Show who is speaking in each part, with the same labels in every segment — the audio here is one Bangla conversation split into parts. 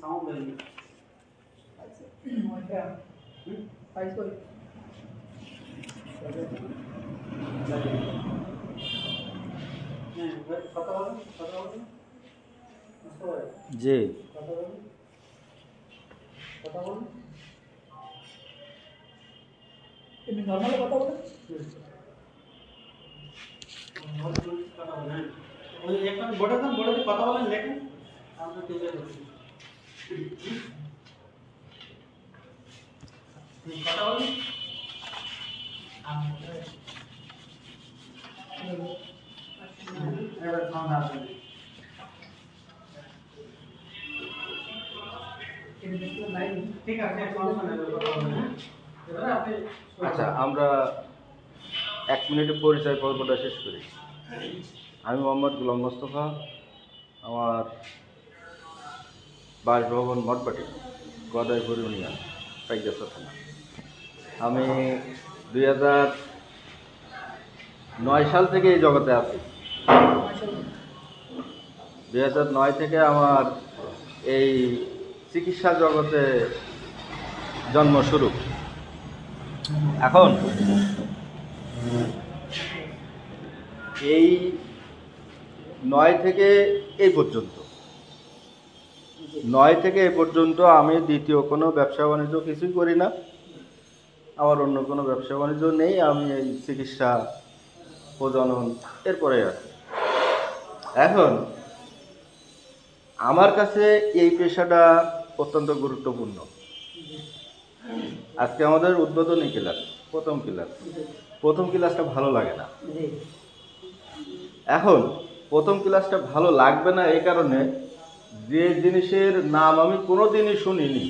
Speaker 1: সাউন্ড হয়নি
Speaker 2: ওইটা
Speaker 1: হুম?
Speaker 2: পাইছ ওই
Speaker 1: হ্যাঁ ভাই, কথা বলেন কথা বলেন বুঝতে পারেন?
Speaker 3: জি
Speaker 1: কথা বলেন কথা বলেন
Speaker 2: এমনি
Speaker 3: আচ্ছা আমরা এক মিনিটে পরিচয় পর্বটা শেষ করি। আমি মোহাম্মদ গুলাম মোস্তফা আমার বাসভবন মঠবাটি গদাইপুর ইউনিয়ন থানা আমি দুই হাজার নয় সাল থেকে এই জগতে আছি। দুই হাজার নয় থেকে আমার এই চিকিৎসা জগতে জন্ম শুরু। এখন এই নয় থেকে এই পর্যন্ত নয় থেকে এ পর্যন্ত আমি দ্বিতীয় কোনো ব্যবসা বাণিজ্য কিছুই করি না। আমার অন্য কোনো ব্যবসা বাণিজ্য নেই আমি এই চিকিৎসা প্রজনন এরপরে আছি এখন আমার কাছে এই পেশাটা অত্যন্ত গুরুত্বপূর্ণ। আজকে আমাদের উদ্বোধনী ক্লাস প্রথম ক্লাস। প্রথম ক্লাসটা ভালো লাগে না। এখন প্রথম ক্লাসটা ভালো লাগবে না এই কারণে যে জিনিসের নাম আমি কোনো দিনই শুনিনি।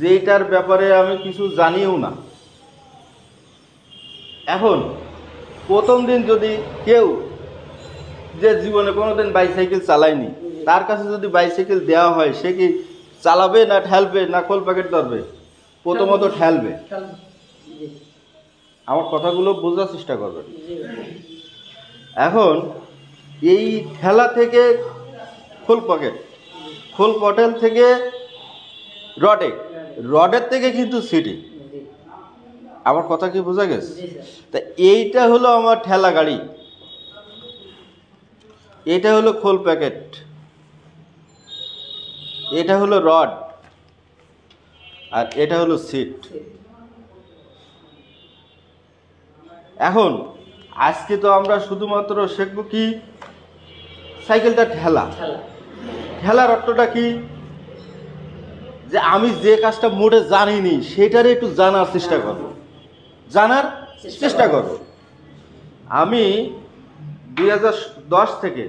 Speaker 3: যেটার ব্যাপারে আমি কিছু জানিও না। এখন প্রথম দিন যদি কেউ যে জীবনে কোনোদিন বাইসাইকেল চালায়নি তার কাছে যদি বাইসাইকেল দেওয়া হয় সে কি চালাবে না ঠেলবে না খোল প্যাকেট ধরবে? প্রথমত ঠেলবে। আমার কথাগুলো বোঝার চেষ্টা করবেন।
Speaker 2: জি।
Speaker 3: এখন এই ঠেলা থেকে খোল পকেট। খোল পটেল থেকে রডে। রডের থেকে কিন্তু সিটি। আমার কথা কি বোঝা গেছে? তা এইটা হলো আমার ঠেলা গাড়ি। এটা হলো খোল প্যাকেট। এটা হলো রড। আর এটা হলো সিট। এখন আজকে তো আমরা শুধুমাত্র শিখব কি? সাইকেলটা ঠেলা।
Speaker 2: খেলা
Speaker 3: ঠেলার অর্থটা কি? যে আমি যে কাজটা মোটে জানিনি সেটারে একটু জানার চেষ্টা করব জানার চেষ্টা করব আমি দুই দশ থেকে,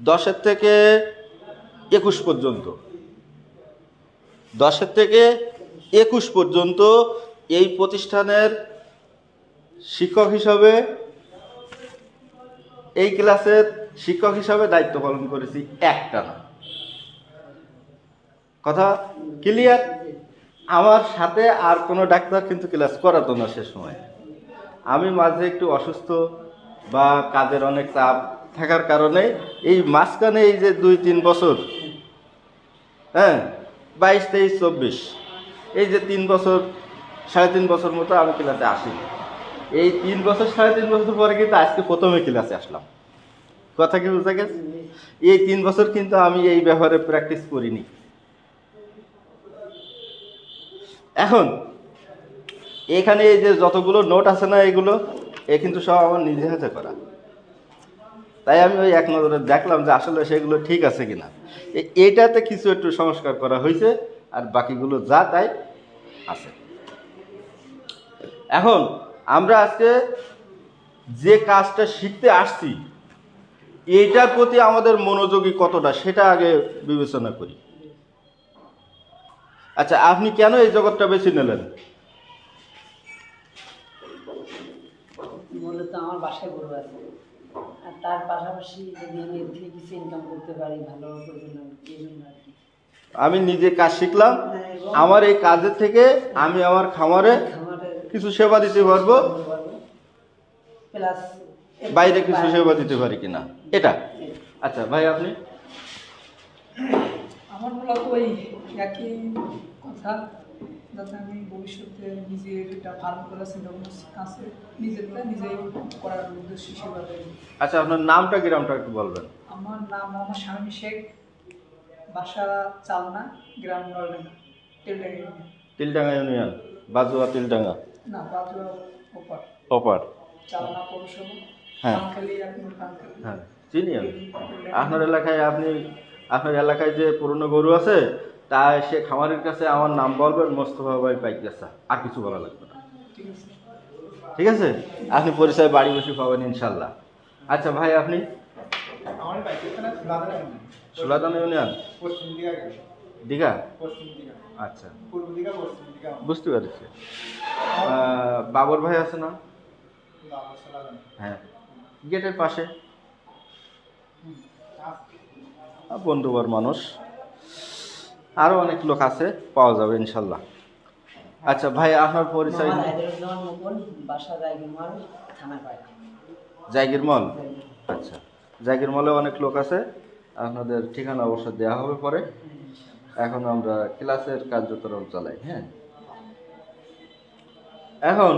Speaker 3: দশের থেকে একুশ পর্যন্ত, দশের থেকে একুশ পর্যন্ত এই প্রতিষ্ঠানের শিক্ষক হিসাবে এই ক্লাসের শিক্ষক হিসাবে দায়িত্ব পালন করেছি একটা না। কথা ক্লিয়ার আমার সাথে আর কোনো ডাক্তার কিন্তু ক্লাস করাতো না সে সময়। আমি মাঝে একটু অসুস্থ বা কাজের অনেক চাপ থাকার কারণে এই মাঝখানে এই যে দুই তিন বছর হ্যাঁ বাইশ, তেইশ, চব্বিশ, এই যে তিন বছর, সাড়ে তিন বছর মতো আমি ক্লাসে আসি এই তিন বছর, সাড়ে তিন বছর পরে কিন্তু আজকে প্রথমে ক্লাসে আসলাম। কথা কি বুঝতে গেছে? এই তিন বছর কিন্তু আমি এই ব্যাপারে প্র্যাকটিস করিনি। এখন, এখানে এই যে যতগুলো নোট আছে না এগুলো, এ কিন্তু সব আমার নিজে হাতে করা। তাই আমি ওই এক নজরে দেখলাম যে আসলে সেগুলো ঠিক আছে কিনা। এইটাতে কিছু একটু সংস্কার করা হয়েছে, আর বাকিগুলো যা তাই আছে। এখন, আমরা আজকে যে কাজটা শিখতে আসছি এইটার প্রতি আমাদের মনোযোগী কতটা সেটা আগে বিবেচনা করি। আচ্ছা আপনি কেন এই জগৎটা বেছে নিলেন?
Speaker 2: মূলত আমার বাসায় গরু আছে। আর তার পাশাপাশি যদি আমি এর থেকে কিছু ইনকাম করতে পারি ভালো প্রয়োজন এই জন্য আর কি।
Speaker 3: আমি নিজে কাজ শিখলাম আমার এই কাজের থেকে আমি আমার খামারে কিছু সেবা দিতে পারব।
Speaker 2: প্লাস
Speaker 3: বাইরে কিছু সেবা দিতে পারি কিনা? এটা। আচ্ছা ভাই আপনি?
Speaker 4: আমার মূলত ওই একই কথা যাতে আমি ভবিষ্যতে নিজের এটা ফার্ম করার চিন্তা ভাবনা আছে নিজেরটা নিজেই করার উদ্দেশ্য হিসেবে
Speaker 3: আচ্ছা আপনার নামটা গ্রামটা একটু বলবেন।
Speaker 4: আমার নাম মোহাম্মদ শামীম শেখ বাসা চালনা গ্রাম নলডাঙ্গা তেলডাঙ্গা
Speaker 3: তিলডাঙ্গা ইউনিয়ন বাজুয়া তিলডাঙ্গা?
Speaker 4: না বাজুয়া ওপার।
Speaker 3: অপার
Speaker 4: চালনা পৌরসভা।
Speaker 3: হ্যাঁ। হ্যাঁ চিনি আমি। আপনার এলাকায় আপনি আপনার এলাকায় যে পুরনো গরু আছে তা সে খামারের কাছে আমার নাম বলবেন মোস্তফা ভাই পাইকাসা আর কিছু বলা লাগবে না।
Speaker 4: ঠিক আছে।
Speaker 3: আপনি পরিচয় বাড়ি বসে পাবেন ইনশাল্লাহ। আচ্ছা ভাই আপনি?
Speaker 5: সুলাদানা
Speaker 3: ইউনিয়ন।
Speaker 5: পশ্চিম দিঘা
Speaker 3: আচ্ছা। বুঝতে পেরেছি। বাবর ভাই আছে না? হ্যাঁ। গেটের পাশে। বন্ধুবর মানুষ। আরও অনেক লোক আছে পাওয়া যাবে ইনশাল্লাহ। আচ্ছা ভাই আপনার পরিচয়? জায়গির মল আচ্ছা জায়গির মলে অনেক লোক আছে। আপনাদের ঠিকানা অবশ্য দেওয়া হবে পরে। এখন আমরা ক্লাসের কার্যক্রম চালাই হ্যাঁ? এখন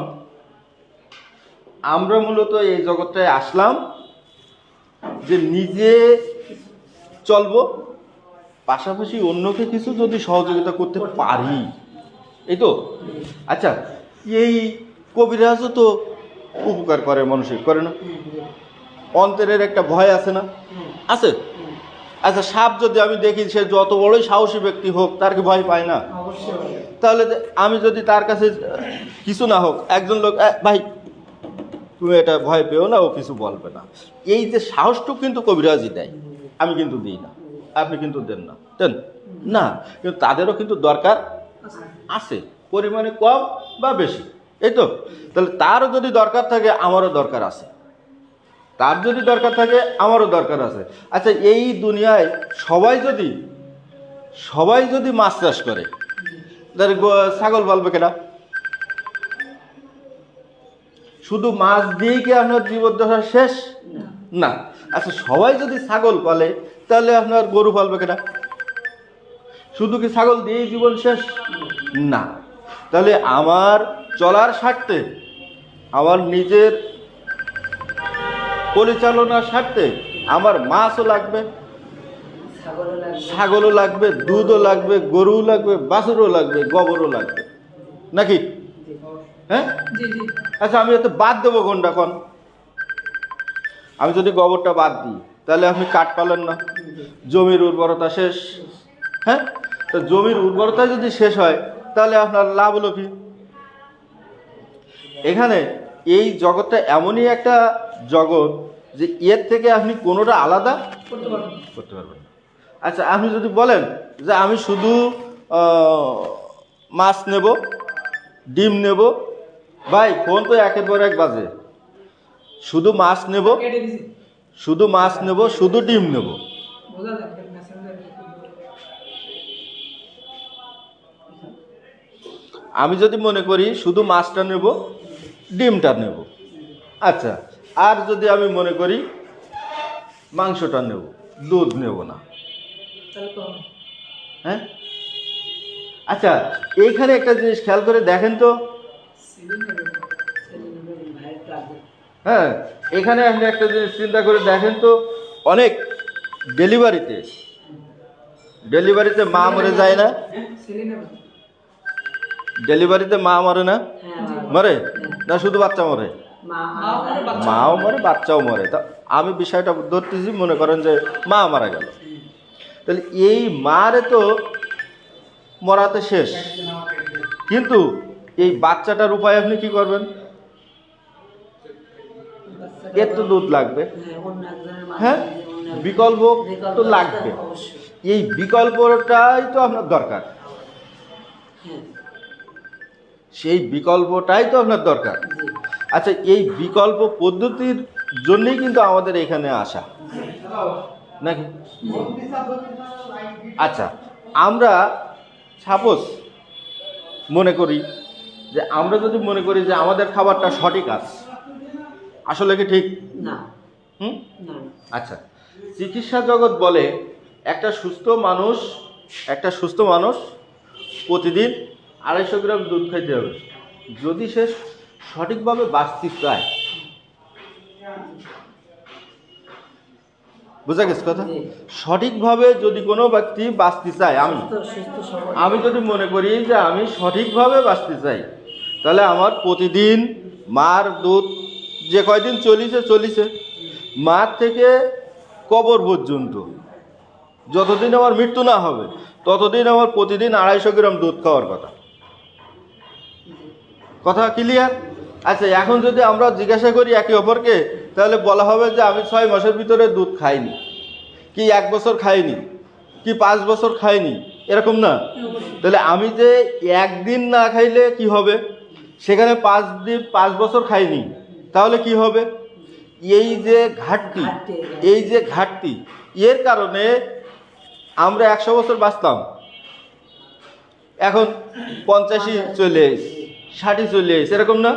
Speaker 3: আমরা মূলত এই জগৎটায় আসলাম যে নিজে চলবো পাশাপাশি অন্যকে কিছু যদি সহযোগিতা করতে পারি। এই তো? আচ্ছা এই কবিরাজও তো উপকার করে মানুষের করে না? অন্তরের একটা ভয় আছে না? আছে? আচ্ছা সাপ যদি আমি দেখি সে যত বড়ই সাহসী ব্যক্তি হোক তার কি ভয় পায় না? তাহলে আমি যদি তার কাছে কিছু না হোক একজন লোক "এ, ভাই তুমি এটা ভয় পেও না, ও কিছু বলবে না। এই যে সাহসটুকু কিন্তু কবিরাজই দেয়, আমি কিন্তু দিই না, আপনি কিন্তু দেন না দেন? না, কিন্তু তাদেরও কিন্তু দরকার আছে, পরিমাণে কম বা বেশি, এই তো? তাহলে তারও যদি দরকার থাকে, আমারও দরকার আছে। তার যদি দরকার থাকে, আমারও দরকার আছে। আচ্ছা এই দুনিয়ায় সবাই যদি সবাই যদি মাছ চাষ করে, তাহলে ছাগল পালবে কেনা শুধু মাছ দিয়েই কি আপনার জীবদ্দশা শেষ? না। আচ্ছা সবাই যদি ছাগল পালে তাহলে আপনার গরু পালবে কেনা শুধু কি ছাগল দিয়েই জীবন শেষ? না। তাহলে আমার চলার স্বার্থে আমার নিজের পরিচালনার স্বার্থে আমার মাছও লাগবে
Speaker 2: ছাগলও লাগবে।
Speaker 3: ছাগলও লাগবে দুধও লাগবে গরুও লাগবে বাছুরও লাগবে গোবরও লাগবে। নাকি? হ্যাঁ?
Speaker 4: জি জি।
Speaker 3: আচ্ছা আমি এতে বাদ দেবো কোনটা কোন? আমি যদি গোবরটা বাদ দিই তাহলে আপনি কাঠ পালেন না। জমির উর্বরতা শেষ। হ্যাঁ? তো জমির উর্বরতা যদি শেষ হয় তাহলে আপনার লাভ হলো কি? এখানে এই জগৎটা এমনই একটা জগৎ যে এর থেকে আপনি কোনোটা আলাদা
Speaker 4: করতে পারবেন
Speaker 3: করতে পারবেন আচ্ছা আপনি যদি বলেন যে আমি শুধু মাছ নেব ডিম নেব ভাই ফোন তো একের পর এক বাজে। শুধু মাছ নেব শুধু মাছ নেব শুধু ডিম নেব। আমি যদি মনে করি শুধু মাছটা নেব ডিমটা নেব। আচ্ছা আর যদি আমি মনে করি মাংসটা নেব দুধ নেব না। হ্যাঁ? আচ্ছা এইখানে একটা জিনিস খেয়াল করে দেখেন তো। হ্যাঁ এখানে আপনি একটা জিনিস চিন্তা করে দেখেন তো, অনেক ডেলিভারিতে ডেলিভারিতে মা মরে যায় না? ডেলিভারিতে মা মরে না? মরে? না, শুধু বাচ্চা মরে? মাও মরে, বাচ্চাও মরে। তা আমি বিষয়টা ধরতেছি, মনে করেন যে মা মারা গেল। তাহলে এই মারে তো মরাতে শেষ। কিন্তু এই বাচ্চাটার উপায় আপনি কি করবেন? এর তো দুধ লাগবে।
Speaker 2: হ্যাঁ?
Speaker 3: বিকল্প তো লাগবে। এই বিকল্পটাই তো আপনার দরকার।
Speaker 2: হ্যাঁ।
Speaker 3: সেই বিকল্পটাই তো আপনার দরকার। আচ্ছা এই বিকল্প পদ্ধতির জন্যই কিন্তু আমাদের এখানে আসা। নাকি? আচ্ছা আমরা সাপোজ মনে করি যে আমরা যদি মনে করি যে আমাদের খাবারটা সঠিক আছে আসলে কি ঠিক?
Speaker 2: না।
Speaker 3: হুম? আচ্ছা। চিকিৎসা জগৎ বলে একটা সুস্থ মানুষ একটা সুস্থ মানুষ প্রতিদিন আড়াইশো গ্রাম দুধ খাইতে হবে। যদি সে সঠিকভাবে বাঁচতে চায় বোঝা গেছে কথা? সঠিকভাবে যদি কোনো ব্যক্তি বাঁচতে চায় আমি আমি যদি মনে করি যে আমি সঠিকভাবে বাঁচতে চাই তাহলে আমার প্রতিদিন মার দুধ যে কয়দিন চলিছে চলিছে। মার থেকে কবর পর্যন্ত। যতদিন আমার মৃত্যু না হবে ততদিন আমার প্রতিদিন আড়াইশো গ্রাম দুধ খাওয়ার কথা। কথা ক্লিয়ার আচ্ছা এখন যদি আমরা জিজ্ঞাসা করি একে অপরকে তাহলে বলা হবে যে আমি ছয় মাসের ভিতরে দুধ খাইনি। কি এক বছর খাইনি? কি পাঁচ বছর খাইনি? এরকম না? তাহলে আমি যে একদিন না খাইলে কি হবে? সেখানে পাঁচ দিন পাঁচ বছর খাইনি। তাহলে কি হবে? এই যে ঘাটতি। এই যে ঘাটতি এর কারণে আমরা একশো বছর বাঁচতাম এখন পঞ্চাশি চলে ষাটই চলে এরকম না?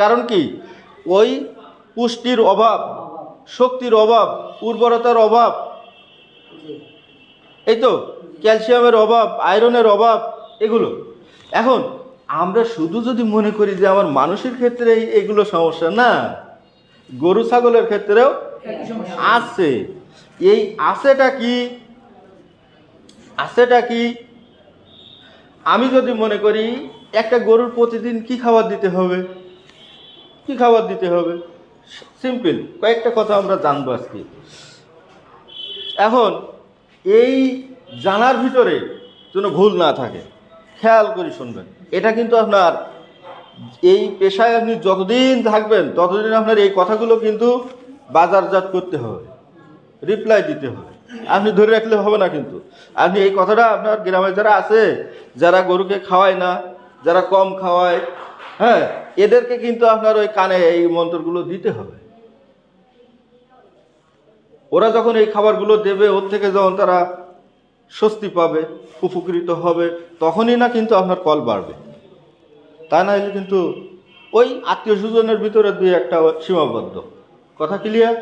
Speaker 3: কারণ কি? ওই পুষ্টির অভাব শক্তির অভাব উর্বরতার অভাব এই তো ক্যালসিয়ামের অভাব আয়রনের অভাব এগুলো। এখন আমরা শুধু যদি মনে করি যে আমার মানুষের ক্ষেত্রে এগুলো সমস্যা, না। গরু, ছাগলের ক্ষেত্রেও আছে। এই আছেটা কি? আছেটা কি? আমি যদি মনে করি একটা গরুর প্রতিদিন কি খাবার দিতে হবে? কি খাবার দিতে হবে? সিম্পল, কয়েকটা কথা আমরা জানব আজকে। এখন, এই জানার ভিতরে যেন ভুল না থাকে, খেয়াল করে শুনবেন। এটা কিন্তু আপনার এই পেশায় আপনি যতদিন থাকবেন, ততদিন আপনার এই কথাগুলো কিন্তু বাজারজাত করতে হবে রিপ্লাই দিতে হবে। আপনি ধরে রাখলে হবে না কিন্তু। আপনি এই কথাটা আপনার গ্রামে যারা আছে, যারা গরুকে খাওয়ায় না, যারা কম খাওয়ায় হ্যাঁ এদেরকে কিন্তু আপনার ওই কানে এই মন্ত্রগুলো দিতে হবে। ওরা যখন এই খাবারগুলো দেবে, ওর থেকে যখন তারা স্বস্তি পাবে উপকৃত হবে তখনই না কিন্তু আপনার কল বাড়বে। তা না হলে কিন্তু ওই আত্মীয় স্বজনের ভিতরে দুই একটা সীমাবদ্ধ। কথা ক্লিয়ার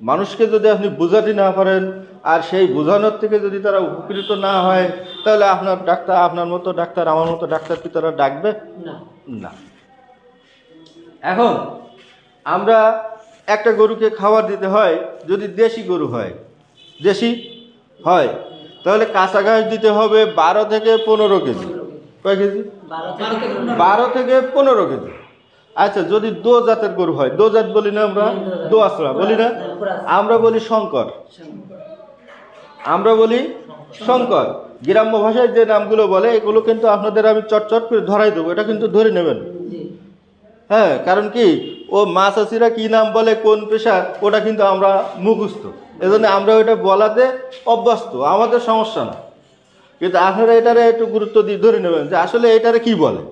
Speaker 3: মানুষকে যদি আপনি বোঝাতে না পারেন আর সেই বোঝানোর থেকে যদি তারা উপকৃত না হয় তাহলে আপনার ডাক্তার আপনার মতো ডাক্তার আমার মতো ডাক্তার কি তারা ডাকবে?
Speaker 2: না।
Speaker 3: এখন আমরা একটা গরুকে খাবার দিতে হয় যদি দেশি গরু হয় দেশি হয়। তাহলে কাঁচা ঘাস দিতে হবে বারো থেকে পনেরো কেজি। কয় কেজি?
Speaker 2: বারো
Speaker 4: থেকে পনেরো।
Speaker 3: কেজি। আচ্ছা যদি দো জাতের গরু হয় দো জাত বলি না আমরা? দো আসরা বলি না? আমরা বলি শঙ্কর। আমরা বলি শঙ্কর। গ্রাম্য ভাষায় যে নামগুলো বলে এগুলো কিন্তু আপনাদের আমি চটচট করে ধরাই দেবো। এটা কিন্তু ধরে নেবেন। হ্যাঁ কারণ কি? ও মা চাষিরা কি নাম বলে কোন পেশা ওটা কিন্তু আমরা মুখস্থ। এজন্য আমরা ওইটা বলাতে অভ্যস্ত আমাদের সমস্যা না। কিন্তু আপনারা এটারে একটু গুরুত্ব দিয়ে ধরে নেবেন যে আসলে এটারে কি বলে?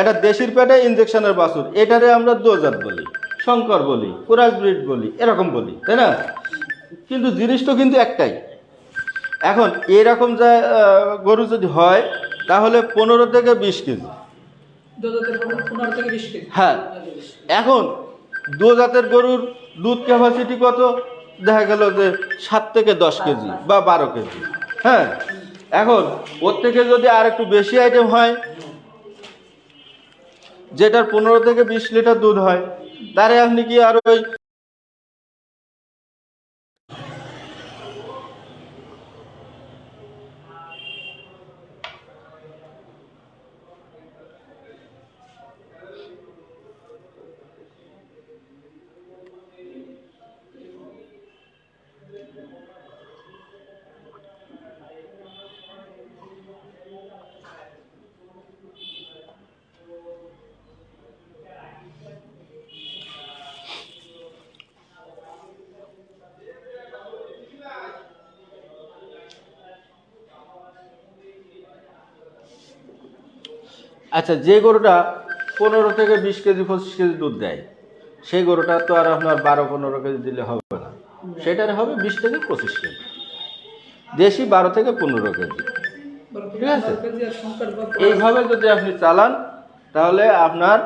Speaker 3: এটা দেশির পেটে ইঞ্জেকশনের বাছুর এটারে আমরা দোজাত বলি শঙ্কর বলি কুরাস ব্রিড বলি এরকম বলি তাই না? কিন্তু জিনিস তো কিন্তু একটাই। এখন এরকম যা গরু যদি হয় তাহলে পনেরো থেকে বিশ কেজি।
Speaker 4: পনেরো থেকে বিশ কেজি।
Speaker 3: হ্যাঁ এখন দু জাতের গরুর দুধ ক্যাপাসিটি কত? দেখা গেল যে সাত থেকে দশ কেজি বা বারো কেজি। হ্যাঁ এখন ওর থেকে যদি আর একটু বেশি আইটেম হয়, যেটার পনেরো থেকে বিশ লিটার দুধ হয়, তারে আপনি কি আর ওই আচ্ছা যে গরুটা পনেরো থেকে বিশ কেজি, পঁচিশ কেজি দুধ দেয়, সেই গরুটা তো আর আপনার বারো, পনেরো কেজি দিলে হবে না। সেটার হবে বিশ থেকে পঁচিশ কেজি। দেশি বারো থেকে পনেরো কেজি। ঠিক আছে। এইভাবে যদি আপনি চালান, তাহলে আপনার